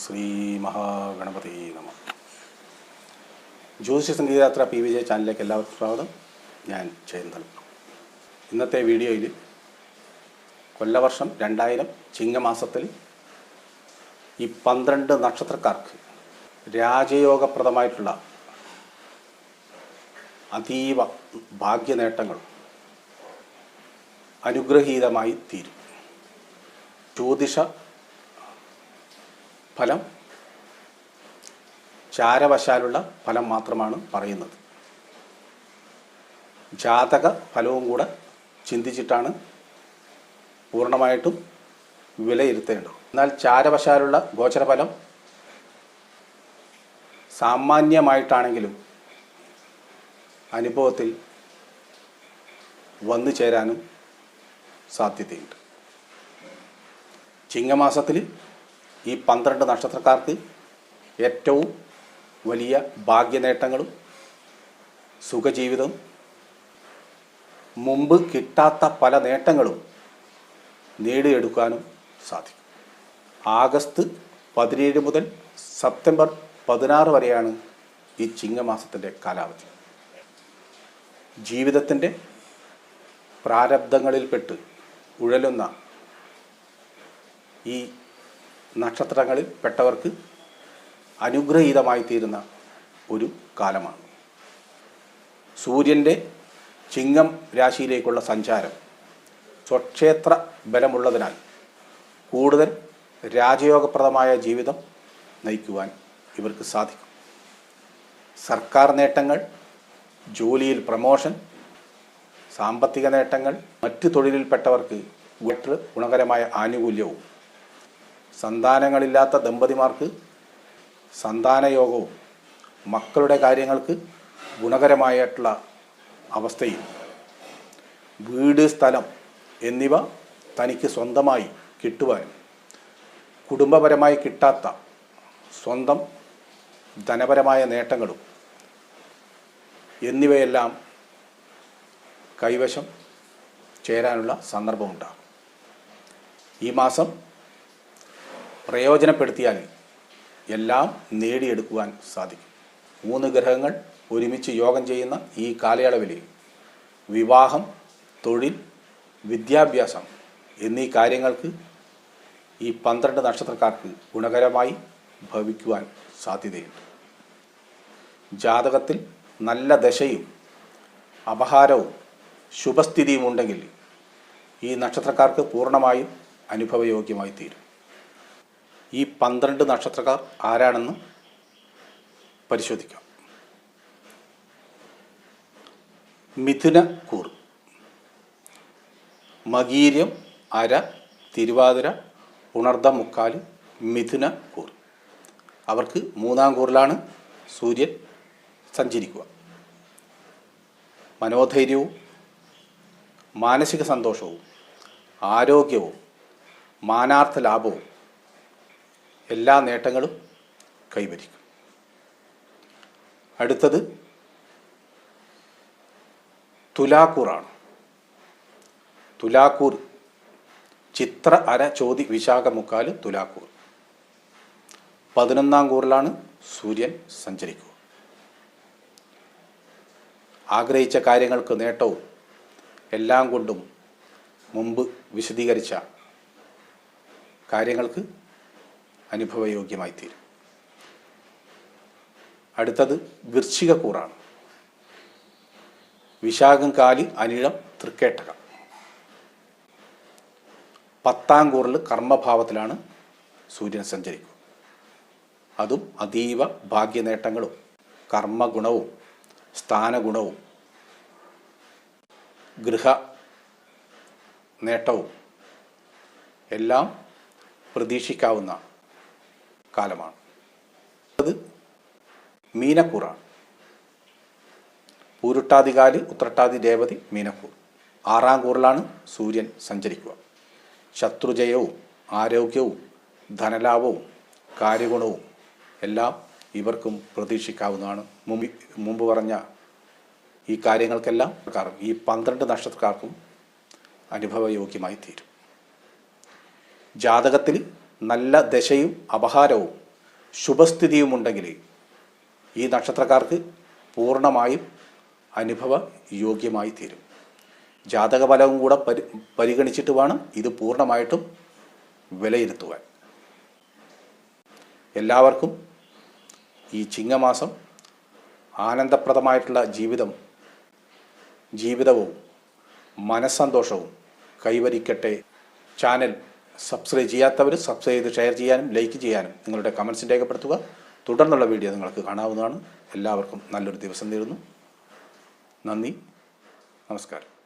ശ്രീ മഹാഗണപതി നമ. ജ്യോതിഷ സംഗീതയാത്ര പി വിജയ ചാനലിലേക്ക് എല്ലാവർക്കും സ്വാഗതം. ഞാൻ ജയന്തൽ ഇന്നത്തെ വീഡിയോയിൽ കൊല്ലവർഷം രണ്ടായിരം ചിങ്ങമാസത്തിൽ ഈ പന്ത്രണ്ട് നക്ഷത്രക്കാർക്ക് രാജയോഗപ്രദമായിട്ടുള്ള അതീവ ഭാഗ്യനേട്ടങ്ങൾ അനുഗ്രഹീതമായി തീരും. ജ്യോതിഷ ഫലം ചാരവശാലുള്ള ഫലം മാത്രമാണ് പറയുന്നത്. ജാതക ഫലവും കൂടെ ചിന്തിച്ചിട്ടാണ് പൂർണമായിട്ടും വിലയിരുത്തേണ്ടത്. എന്നാൽ ചാരവശാലുള്ള ഗോചരഫലം സാമാന്യമായിട്ടാണെങ്കിലും അനുഭവത്തിൽ വന്നു ചേരാനും സാധ്യതയുണ്ട്. ചിങ്ങമാസത്തിൽ ഈ പന്ത്രണ്ട് നക്ഷത്രക്കാർക്ക് ഏറ്റവും വലിയ ഭാഗ്യനേട്ടങ്ങളും സുഖജീവിതം മുമ്പ് കിട്ടാത്ത പല നേട്ടങ്ങളും നേടിയെടുക്കാനും സാധിക്കും. ആഗസ്റ്റ് പതിനേഴ് മുതൽ സെപ്റ്റംബർ പതിനാറ് വരെയാണ് ഈ ചിങ്ങമാസത്തിന്റെ കാലാവധി. ജീവിതത്തിന്റെ പ്രാരബ്ധങ്ങളിൽപ്പെട്ട് ഉഴലുന്ന ഈ നക്ഷത്രങ്ങളിൽ പെട്ടവർക്ക് അനുഗ്രഹീതമായി തീരുന്ന ഒരു കാലമാണ്. സൂര്യന്റെ ചിങ്ങം രാശിയിലേക്കുള്ള സഞ്ചാരം സ്വക്ഷേത്ര ബലമുള്ളതിനാൽ കൂടുതൽ രാജയോഗപ്രദമായ ജീവിതം നയിക്കുവാൻ ഇവർക്ക് സാധിക്കും. സർക്കാർ നേട്ടങ്ങൾ ജോലിയിൽ പ്രമോഷൻ സാമ്പത്തിക നേട്ടങ്ങൾ മറ്റ് തൊഴിലിൽപ്പെട്ടവർക്ക് വീട്ടിൽ ഗുണകരമായ ആനുകൂല്യവും സന്താനങ്ങളില്ലാത്ത ദമ്പതിമാർക്ക് സന്താനയോഗവും മക്കളുടെ കാര്യങ്ങൾക്ക് ഗുണകരമായിട്ടുള്ള അവസ്ഥയും വീട് സ്ഥലം എന്നിവ തനിക്ക് സ്വന്തമായി കിട്ടുവാനും കുടുംബപരമായി കിട്ടാത്ത സ്വന്തം ധനപരമായ നേട്ടങ്ങളും എന്നിവയെല്ലാം കൈവശം ചേരാനുള്ള സന്ദർഭമുണ്ടാകും. ഈ മാസം പ്രയോജനപ്പെടുത്തിയാൽ എല്ലാം നേടിയെടുക്കുവാൻ സാധിക്കും. മൂന്ന് ഗ്രഹങ്ങൾ ഒരുമിച്ച് യോഗം ചെയ്യുന്ന ഈ കാലയളവിൽ വിവാഹം തൊഴിൽ വിദ്യാഭ്യാസം എന്നീ കാര്യങ്ങൾക്ക് ഈ പന്ത്രണ്ട് നക്ഷത്രക്കാർക്ക് ഗുണകരമായി ഭവിക്കുവാൻ സാധ്യതയുണ്ട്. ജാതകത്തിൽ നല്ല ദശയും അപഹാരവും ശുഭസ്ഥിതിയും ഉണ്ടെങ്കിൽ ഈ നക്ഷത്രക്കാർക്ക് പൂർണമായും അനുഭവയോഗ്യമായി തീരും ഈ പന്ത്രണ്ട് നക്ഷത്രക്കാർ ആരാണെന്ന് പരിശോധിക്കാം. മിഥുന കൂർ മകീര്യം അര തിരുവാതിര ഉണർദ മുക്കാൽ മിഥുന കൂർ അവർക്ക് മൂന്നാം കൂറിലാണ് സൂര്യൻ സഞ്ചരിക്കുക. മനോധൈര്യവും മാനസിക സന്തോഷവും ആരോഗ്യവും മാനാർത്ഥ ലാഭവും എല്ലാ നേട്ടങ്ങളും കൈവരിക്കും. അടുത്തത് തുലാക്കൂറാണ്. തുലാക്കൂർ ചിത്ര അര ചോതി വിശാഖ മുക്കാൽ തുലാക്കൂർ. പതിനൊന്നാം കൂറിലാണ് സൂര്യൻ സഞ്ചരിക്കുക. ആഗ്രഹിച്ച കാര്യങ്ങൾക്ക് നേട്ടവും എല്ലാം കൊണ്ടും മുമ്പ് വിശദീകരിച്ച കാര്യങ്ങൾക്ക് അനുഭവയോഗ്യമായി തീരും അടുത്തത് വൃശ്ചിക കൂറാണ് വിശാഖം കാലി അനിഴം തൃക്കേട്ടക. പത്താം കൂറിൽ കർമ്മഭാവത്തിലാണ് സൂര്യൻ സഞ്ചരിക്കുക. അതും അതീവ ഭാഗ്യനേട്ടങ്ങളും കർമ്മഗുണവും സ്ഥാനഗുണവും ഗൃഹ നേട്ടവും എല്ലാം പ്രതീക്ഷിക്കാവുന്ന കാലമാണ്. അത് മീനക്കൂറാണ്. പൂരുട്ടാതികാൽ ഉത്രട്ടാതി ദേവതി മീനക്കൂർ. ആറാം കൂറിലാണ് സൂര്യൻ സഞ്ചരിക്കുക. ശത്രുജയവും ആരോഗ്യവും ധനലാഭവും കാര്യഗുണവും എല്ലാം ഇവർക്കും പ്രതീക്ഷിക്കാവുന്നതാണ്. മുമ്പ് മുമ്പ് പറഞ്ഞ ഈ കാര്യങ്ങൾക്കെല്ലാം ഈ പന്ത്രണ്ട് നക്ഷത്രക്കാർക്കും അനുഭവയോഗ്യമായി തീരും ജാതകത്തിൽ നല്ല ദശയും അപഹാരവും ശുഭസ്ഥിതിയും ഉണ്ടെങ്കിൽ ഈ നക്ഷത്രക്കാർക്ക് പൂർണമായും അനുഭവ യോഗ്യമായി തീരും. ജാതകഫലവും കൂടെ പരി പരിഗണിച്ചിട്ട് വേണം ഇത് പൂർണമായിട്ടും വിലയിരുത്തുവാൻ. എല്ലാവർക്കും ഈ ചിങ്ങമാസം ആനന്ദപ്രദമായിട്ടുള്ള ജീവിതം ജീവിതവും മനസ്സന്തോഷവും കൈവരിക്കട്ടെ. ചാനൽ സബ്സ്ക്രൈബ് ചെയ്യാത്തവർ സബ്സ്ക്രൈബ് ചെയ്ത് ഷെയർ ചെയ്യാനും ലൈക്ക് ചെയ്യാനും നിങ്ങളുടെ കമൻസ് രേഖപ്പെടുത്തുക. തുടർന്നുള്ള വീഡിയോ നിങ്ങൾക്ക് കാണാവുന്നതാണ്. എല്ലാവർക്കും നല്ലൊരു ദിവസം നേരുന്നു. നന്ദി. നമസ്കാരം.